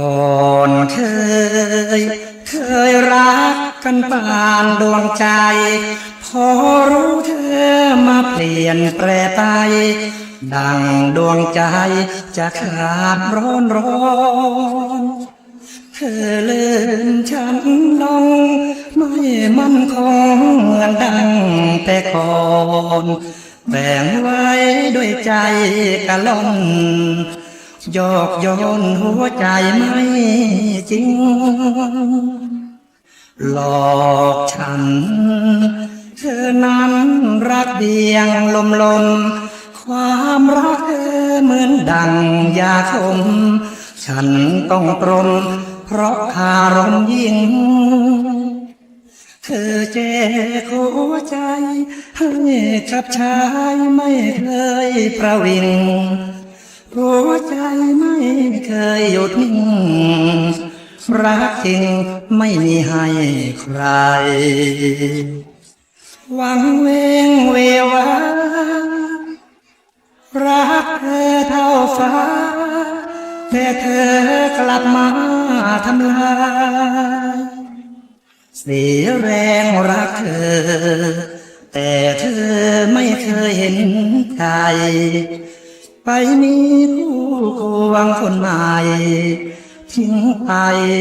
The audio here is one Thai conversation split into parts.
ก่อนเคย เคยรักกันปานดวงใจ พอรู้เธอมาเปลี่ยนแปรไป ดังดวงใจจะขาดร้อนร้อนเธอเลื่อนฉันลง ไม่มั่นคงเหมือนดังแต่ก่อนแบ่งไว้ด้วยใจกะล่อน ยอกโยนหัวใจไม่จริง หลอกฉัน เธอนั้นรักเดียงลมลมความรักเธอเหมือนดังยาคม ฉันต้องตรมเพราะคารมยิ่ง เธอเจ็บหัวใจให้กับชายไม่เคยประวิง หัวใจไม่เคยหยุดนิ่งรักจริงไม่มีให้ใคร หวังเวงเววารักเธอเท่าฟ้า แต่เธอกลับมาทำลายเสียแรงรักเธอ แต่เธอไม่เคยเห็นใคร ไปมีคู่ควงคนใหม่ทิ้งไป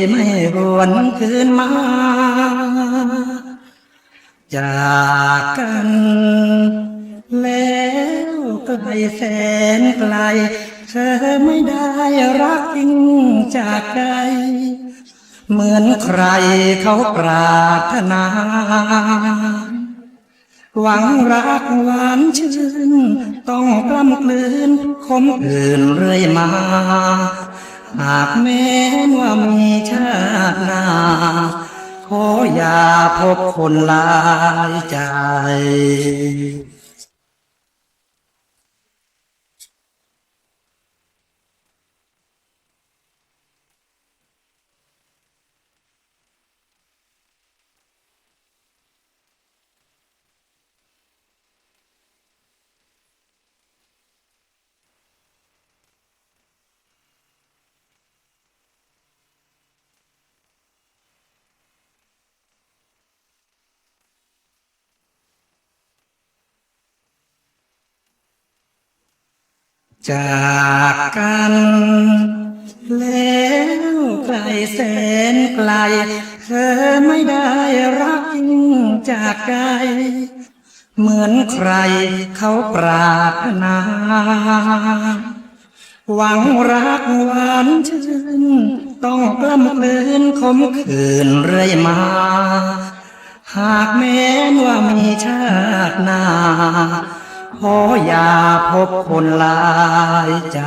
ไม่หวนคืนมา จากกันแล้วไกลแสนไกล เธอไม่ได้รักจริงจากใจ เหมือนใครเขาปรารถนา หวังรักหวานชื่น ต้องกล้ำกลืนคมคืนเรื่อยมา หากแม้ว่ามีชาติหน้า ขออย่าพบคนลายใจ จากกันแล้วไกลแสนไกล เธอไม่ได้รักจริงจากใจเหมือนใครเขาปรารถนา หวังรักหวานชื่น ต้องกล้ำกลืนคมคืนเรื่อยมา หากแม้นว่ามีชาติหน้า ขออย่าพบคนหลายใจ